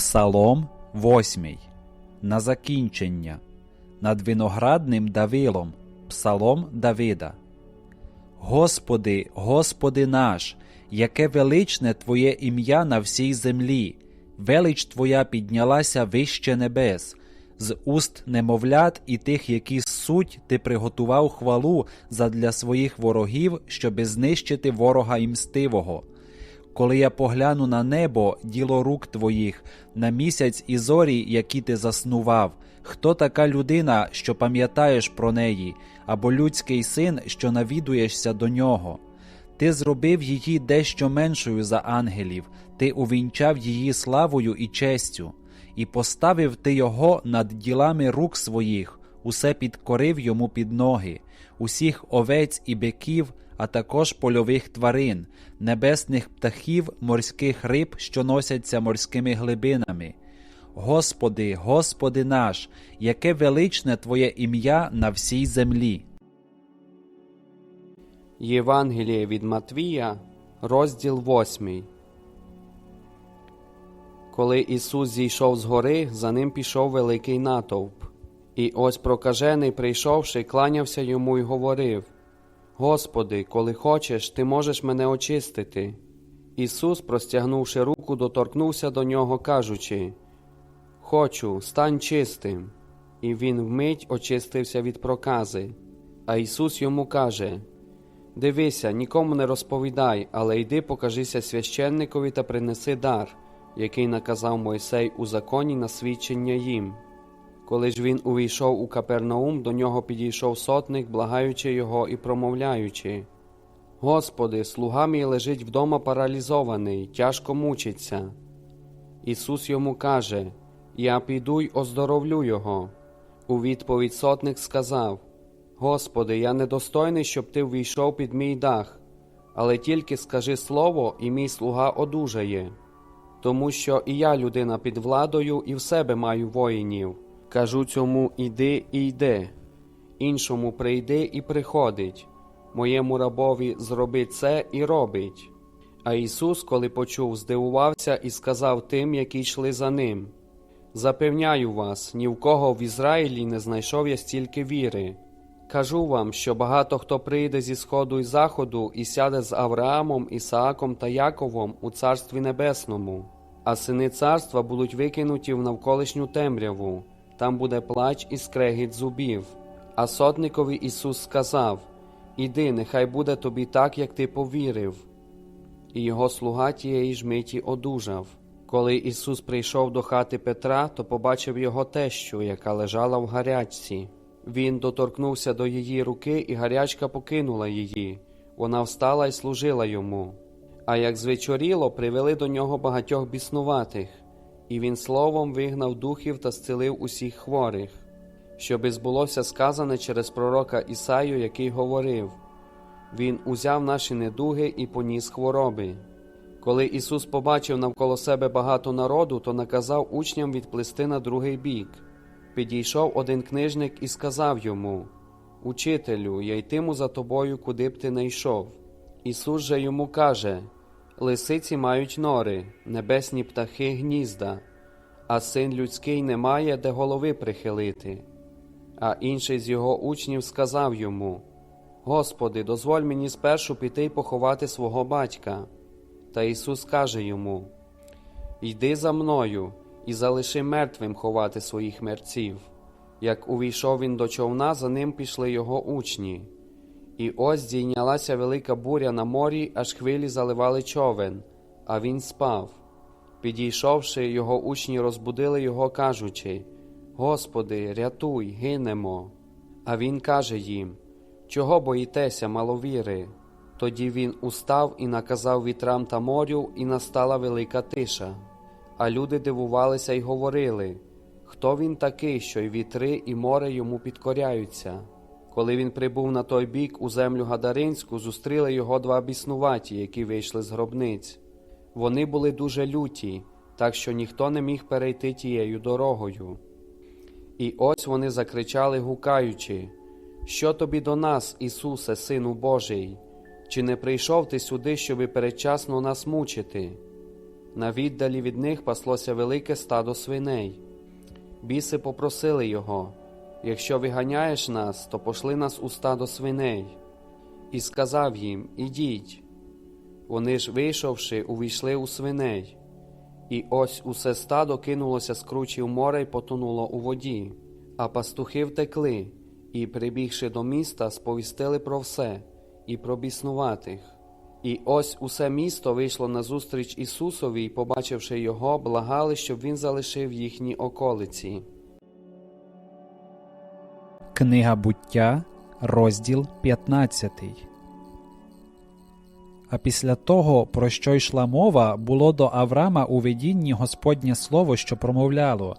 Псалом 8. На закінчення. Над виноградним Давилом. Псалом Давида. Господи, Господи наш, яке величне Твоє ім'я на всій землі, велич Твоя піднялася вище небес, з уст немовлят і тих, які суть, ти приготував хвалу задля своїх ворогів, щоби знищити ворога і мстивого. Коли я погляну на небо, діло рук твоїх, на місяць і зорі, які ти заснував, хто така людина, що пам'ятаєш про неї, або людський син, що навідуєшся до нього? Ти зробив її дещо меншою за ангелів, ти увінчав її славою і честю, і поставив ти його над ділами рук своїх, усе підкорив йому під ноги, усіх овець і биків, а також польових тварин, небесних птахів, морських риб, що носяться морськими глибинами. Господи, Господи наш, яке величне Твоє ім'я на всій землі. Євангеліє від Матвія, розділ 8. Коли Ісус зійшов з гори, за ним пішов великий натовп. І ось прокажений, прийшовши, кланявся йому й говорив: Господи, коли хочеш, ти можеш мене очистити. Ісус, простягнувши руку, доторкнувся до нього, кажучи: Хочу, стань чистим. І він вмить очистився від прокази. А Ісус йому каже: Дивися, нікому не розповідай, але йди покажися священникові та принеси дар, який наказав Мойсей у законі на свідчення їм. Коли ж він увійшов у Капернаум, до нього підійшов сотник, благаючи його і промовляючи: Господи, слуга мій лежить вдома паралізований, тяжко мучиться. Ісус йому каже: Я піду й оздоровлю його. У відповідь сотник сказав: Господи, я недостойний, щоб ти ввійшов під мій дах, але тільки скажи слово, і мій слуга одужає. Тому що і я людина під владою, і в себе маю воїнів. Кажу цьому іди і йде, іншому прийди і приходить, моєму рабові зроби це і робить. А Ісус, коли почув, здивувався і сказав тим, які йшли за ним: Запевняю вас, ні в кого в Ізраїлі не знайшов я стільки віри. Кажу вам, що багато хто прийде зі сходу і заходу і сяде з Авраамом, Ісааком та Яковом у Царстві Небесному, а сини царства будуть викинуті в навколишню темряву, там буде плач і скрегіт зубів. А сотникові Ісус сказав: Іди, нехай буде тобі так, як ти повірив. І його слуга тієї ж миті одужав. Коли Ісус прийшов до хати Петра, то побачив його тещу, яка лежала в гарячці. Він доторкнувся до її руки, і гарячка покинула її. Вона встала і служила йому. А як звечоріло, привели до нього багатьох біснуватих, і він словом вигнав духів та зцілив усіх хворих, щоби збулося сказане через пророка Ісаю, який говорив: Він узяв наші недуги і поніс хвороби. Коли Ісус побачив навколо себе багато народу, то наказав учням відплисти на другий бік. Підійшов один книжник і сказав йому: Учителю, я йтиму за тобою, куди б ти не йшов. Ісус же йому каже: Лисиці мають нори, небесні птахи гнізда, а син людський не має де голови прихилити. А інший з його учнів сказав йому: Господи, дозволь мені спершу піти й поховати свого батька. Та Ісус каже йому: Йди за мною і залиши мертвим ховати своїх мерців. Як увійшов він до човна, за ним пішли його учні. І ось здійнялася велика буря на морі, аж хвилі заливали човен, а він спав. Підійшовши, його учні розбудили його, кажучи: Господи, рятуй, гинемо. А він каже їм: Чого боїтеся, маловіри? Тоді він устав і наказав вітрам та морю, і настала велика тиша. А люди дивувалися й говорили, хто він такий, що й вітри, і море йому підкоряються. Коли він прибув на той бік у землю Гадаринську, зустріли його два біснуваті, які вийшли з гробниць. Вони були дуже люті, так що ніхто не міг перейти тією дорогою. І ось вони закричали, гукаючи: Що тобі до нас, Ісусе, Сину Божий? Чи не прийшов ти сюди, щоби передчасно нас мучити? На віддалі від них паслося велике стадо свиней. Біси попросили його якщо виганяєш нас, то пошли нас у стадо свиней. І сказав їм Ідіть. Вони ж, вийшовши, увійшли у свиней. І ось усе стадо кинулося з кручі в море й потонуло у воді, а пастухи втекли, і, прибігши до міста, сповістили про все і про біснуватих. І ось усе місто вийшло назустріч Ісусові, і, побачивши його, благали, щоб він залишив їхні околиці. Книга буття, розділ 15. А після того, про що йшла мова, було до Аврама у видінні Господнє слово, що промовляло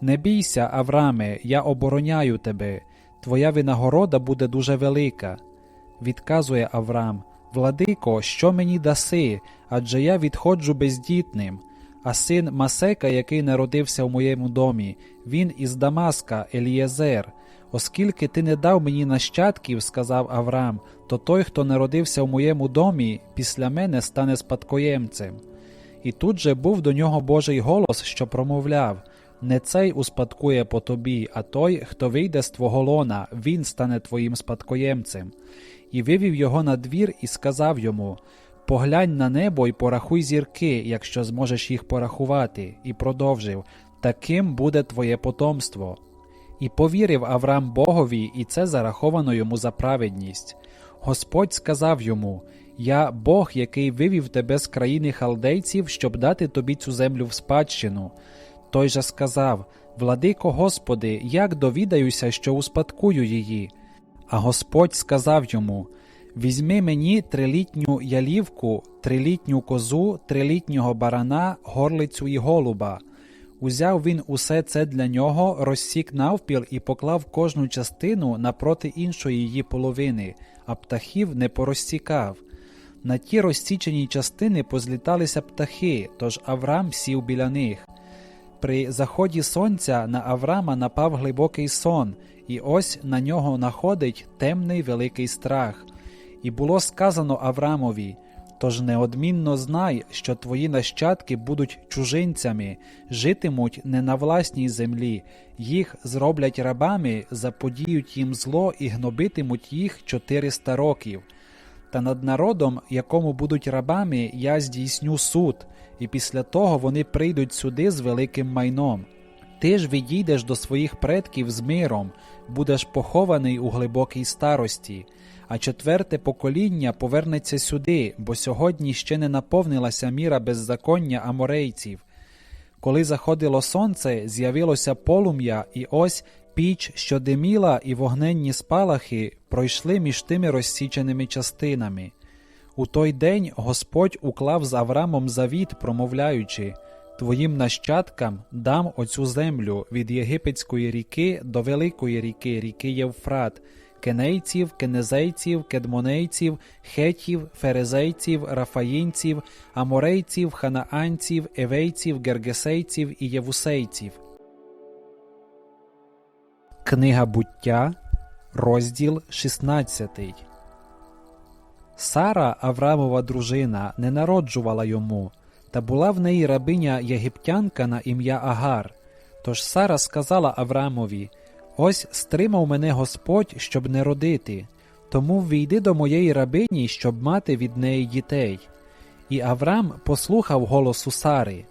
Не бійся, Авраме, я обороняю тебе, твоя винагорода буде дуже велика. Відказує Авраам Владико, що мені даси, адже я відходжу бездітним. А син Масека, який народився в моєму домі, він із Дамаска, Елієзер. Оскільки ти не дав мені нащадків, сказав Авраам, то той, хто народився в моєму домі, після мене стане спадкоємцем. І тут же був до нього Божий голос, що промовляв Не цей успадкує по тобі, а той, хто вийде з твого лона, він стане твоїм спадкоємцем. І вивів його на двір і сказав йому Поглянь на небо і порахуй зірки, якщо зможеш їх порахувати, і продовжив Таким буде твоє потомство. І повірив Авраам Богові, і це зараховано йому за праведність. Господь сказав йому: Я Бог, який вивів тебе з країни халдейців, щоб дати тобі цю землю в спадщину. Той же сказав: Владико Господи, як довідаюся, що успадкую її. А Господь сказав йому: Візьми мені трилітню ялівку, трилітню козу, трилітнього барана, горлицю і голуба. Узяв він усе це для нього, розсік навпіл і поклав кожну частину напроти іншої її половини, а птахів не порозсікав. На ті розсічені частини позліталися птахи, тож Авраам сів біля них. При заході сонця на Авраама напав глибокий сон, і ось на нього находить темний великий страх. І було сказано Авраамові Тож неодмінно знай, що твої нащадки будуть чужинцями, житимуть не на власній землі, їх зроблять рабами, заподіють їм зло і гнобитимуть їх 400 років. Та над народом, якому будуть рабами, я здійсню суд, і після того вони прийдуть сюди з великим майном. Ти ж відійдеш до своїх предків з миром, будеш похований у глибокій старості а четверте покоління повернеться сюди, бо сьогодні ще не наповнилася міра беззаконня аморейців. Коли заходило сонце, з'явилося полум'я, і ось піч, що диміла, і вогненні спалахи пройшли між тими розсіченими частинами. У той день Господь уклав з Аврамом завіт, промовляючи Твоїм нащадкам дам оцю землю від Єгипетської ріки до Великої ріки, ріки Євфрат, кенейців, кенезейців, кедмонейців, хетів, ферезейців, рафаїнців, аморейців, ханаанців, евейців, гергесейців і євусейців. Книга буття, розділ 16 Сара, Аврамова дружина, не народжувала йому, та була в неї рабиня єгиптянка на ім'я Агар. Тож Сара сказала Аврамові Ось стримав мене Господь, щоб не родити, тому ввійди до моєї рабині, щоб мати від неї дітей. І Авраам послухав голосу Сари.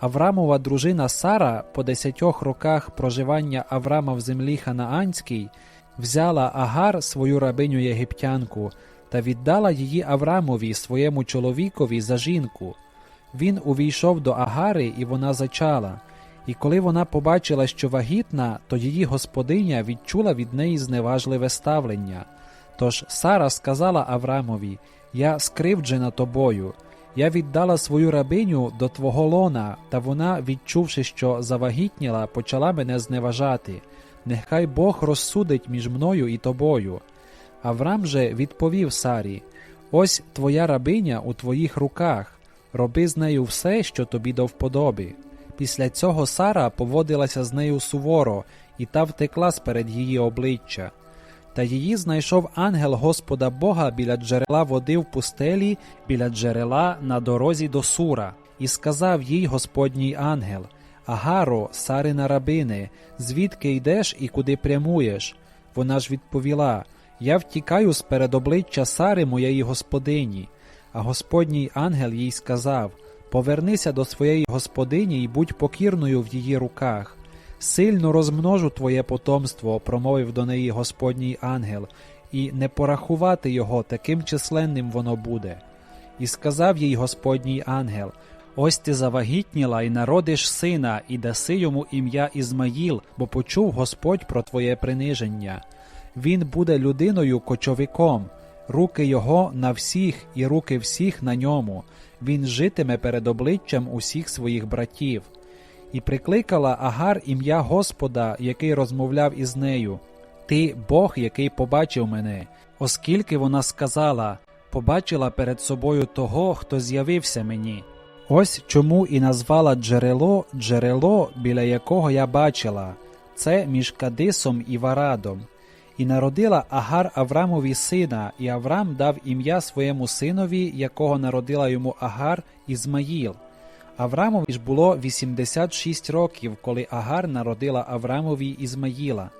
Аврамова дружина Сара по десятьох роках проживання Аврама в землі Ханаанській взяла Агар свою рабиню єгиптянку та віддала її Аврамові, своєму чоловікові, за жінку. Він увійшов до Агари, і вона зачала. І коли вона побачила, що вагітна, то її господиня відчула від неї зневажливе ставлення. Тож Сара сказала Аврамові: Я скривджена тобою. Я віддала свою рабиню до твого лона, та вона, відчувши, що завагітніла, почала мене зневажати. Нехай Бог розсудить між мною і тобою. Аврам же відповів Сарі: Ось твоя рабиня у твоїх руках, роби з нею все, що тобі до вподоби. Після цього Сара поводилася з нею суворо, і та втекла сперед її обличчя. Та її знайшов ангел Господа Бога біля джерела води в пустелі, біля джерела на дорозі до Сура. І сказав їй Господній ангел: Агаро, Сарина рабине, звідки йдеш і куди прямуєш? Вона ж відповіла: Я втікаю з перед обличчя Сари моєї господині. А Господній ангел їй сказав: Повернися до своєї господині і будь покірною в її руках. Сильно розмножу твоє потомство, промовив до неї Господній ангел, і не порахувати його, таким численним воно буде. І сказав їй Господній ангел: Ось ти завагітніла і народиш сина, і даси йому ім'я Ізмаїл, бо почув Господь про твоє приниження. Він буде людиною кочовиком, руки його на всіх, і руки всіх на ньому. Він житиме перед обличчям усіх своїх братів. І прикликала Агар ім'я Господа, який розмовляв із нею. Ти Бог, який побачив мене, оскільки вона сказала побачила перед собою того, хто з'явився мені. Ось чому і назвала джерело джерело, біля якого я бачила, це між Кадисом і Варадом. І народила Агар Аврамові сина, і Аврам дав ім'я своєму синові, якого народила йому Агар Ізмаїл. Аврамові ж було 86 років, коли Агар народила Аврамові Ізмаїла.